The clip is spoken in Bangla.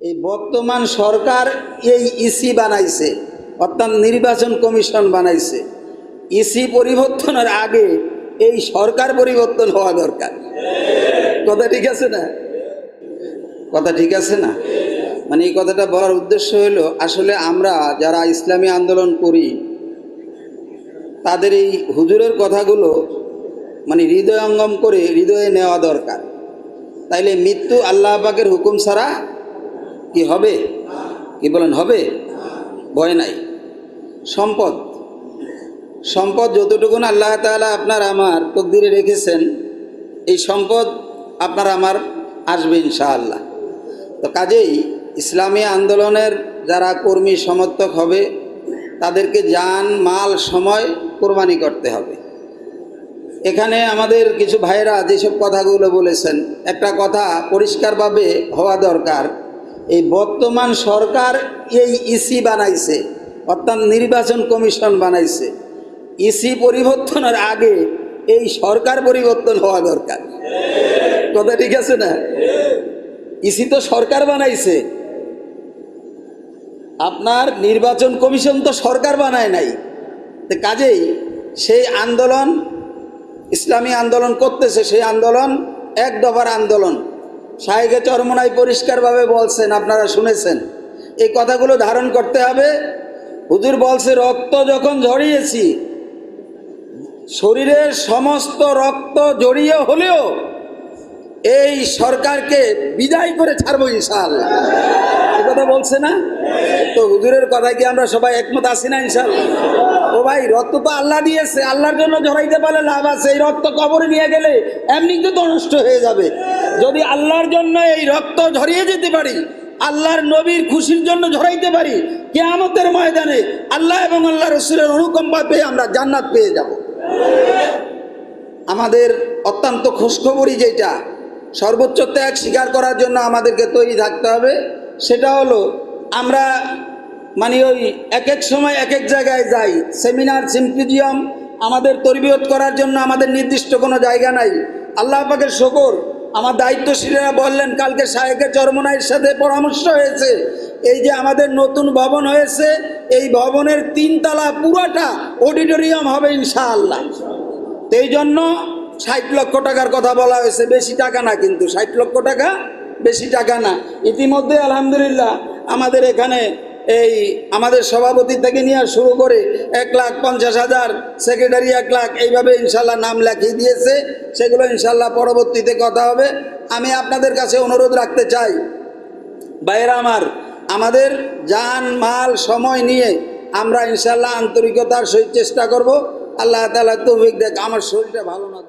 এই বর্তমান সরকার এই ইসি বানাইছে, অর্থাৎ নির্বাচন কমিশন বানাইছে। ইসি পরিবর্তনের আগে এই সরকার পরিবর্তন হওয়া দরকার। কথা ঠিক আছে না? কথা ঠিক আছে না? মানে এই কথাটা বলার উদ্দেশ্য হলো, আসলে আমরা যারা ইসলামী আন্দোলন করি, তাদের এই হুজুরের কথাগুলো মানে হৃদয়ঙ্গম করে হৃদয়ে নেওয়া দরকার। তাইলে মৃত্যু আল্লাহ পাকের হুকুম ছাড়া কি হবে? কি বলেন, হবে? ভয় নাই। সম্পদ। সম্পদ যতটুকুন আল্লাহ তাআলা আপনার আমার তকদিরে রেখেছেন, এই সম্পদ আপনার আমার আসবে ইনশাআল্লাহ। তো কাজেই ইসলামী আন্দোলনের যারা কর্মী সমর্থক হবে, তাদেরকে যান, মাল, সময় কোরবানি করতে হবে। এখানে আমাদের কিছু ভাইরা যেসব কথাগুলো বলেছেন, একটা কথা পরিষ্কারভাবে হওয়া দরকার। এই বর্তমান সরকার এই ইসি বানাইছে, অর্থাৎ নির্বাচন কমিশন বানাইছে। ইসি পরিবর্তনের আগে এই সরকার পরিবর্তন হওয়া দরকার। কথা ঠিক আছে না? ইসি তো সরকার বানাইছে। আপনার নির্বাচন কমিশন তো সরকার বানায় নাই। কাজেই সেই আন্দোলন, ইসলামী আন্দোলন করতেছে, সেই আন্দোলন, এক দফার আন্দোলন। শাহেকে চরমনাই পরিষ্কারভাবে বলছেন, আপনারা শুনেছেন। এই কথাগুলো ধারণ করতে হবে। হুজুর বলছে, রক্ত যখন ঝরিয়েছি, শরীরের সমস্ত রক্ত জড়িয়ে হলেও এই সরকারকে বিদায় করে ছাড়বো ইনশাআল্লাহ। এ কথা বলছে না? তো হুজুরের কথা কি আমরা সবাই একমত আসি না ইনশাআল্লাহ? ও ভাই, রক্ত তো আল্লাহ দিয়েছে, আল্লাহর জন্য ঝরাইতে পারলে লাভ আছে। এই রক্ত কবরে নিয়ে গেলে এমনি তো নষ্ট হয়ে যাবে। যদি আল্লাহর জন্য এই রক্ত ঝরিয়ে যেতে পারি, আল্লাহর নবীর খুশির জন্য ঝরাইতে পারি, কেয়ামতের ময়দানে আল্লাহ এবং আল্লাহ রসুলের অনুকম্পা পেয়ে আমরা জান্নাত পেয়ে যাব। আমাদের অত্যন্ত খোঁজখবরই যেটা, সর্বোচ্চ ত্যাগ স্বীকার করার জন্য আমাদেরকে তৈরি থাকতে হবে, সেটা হলো আমরা মানে ওই এক এক সময় এক এক জায়গায় যাই, সেমিনার, সিম্পিজিয়াম, আমাদের তরবিয়ত করার জন্য আমাদের নির্দিষ্ট কোনো জায়গা নাই, আল্লাহ পাকের শকর আমার দায়িত্বশীলেরা বললেন, কালকে শাহেকের চরমনাইয়ের সাথে পরামর্শ হয়েছে। এই যে আমাদের নতুন ভবন হয়েছে, এই ভবনের তিনতলা পুরোটা অডিটোরিয়াম হবে ইনশাআল্লাহ। তো জন্য ষাট লক্ষ টাকার কথা বলা হয়েছে, বেশি টাকা না কিন্তু, ষাট লক্ষ টাকা, বেশি টাকা না। ইতিমধ্যে আলহামদুলিল্লাহ আমাদের এখানে এই আমাদের সভাপতি থেকে নিয়ে শুরু করে এক লাখ পঞ্চাশ হাজার সেক্রেটারি এক লাখ, এইভাবে ইনশাল্লাহ নাম লেখিয়ে দিয়েছে। সেগুলো ইনশাল্লাহ পরবর্তীতে কথা হবে। আমি আপনাদের কাছে অনুরোধ রাখতে চাই বাইরা আমার, আমাদের যান, মাল, সময় নিয়ে আমরা ইনশাল্লাহ আন্তরিকতার সহিত চেষ্টা করব। আল্লাহ তালা তৌফিক দেখ, আমার শরীরটা ভালো না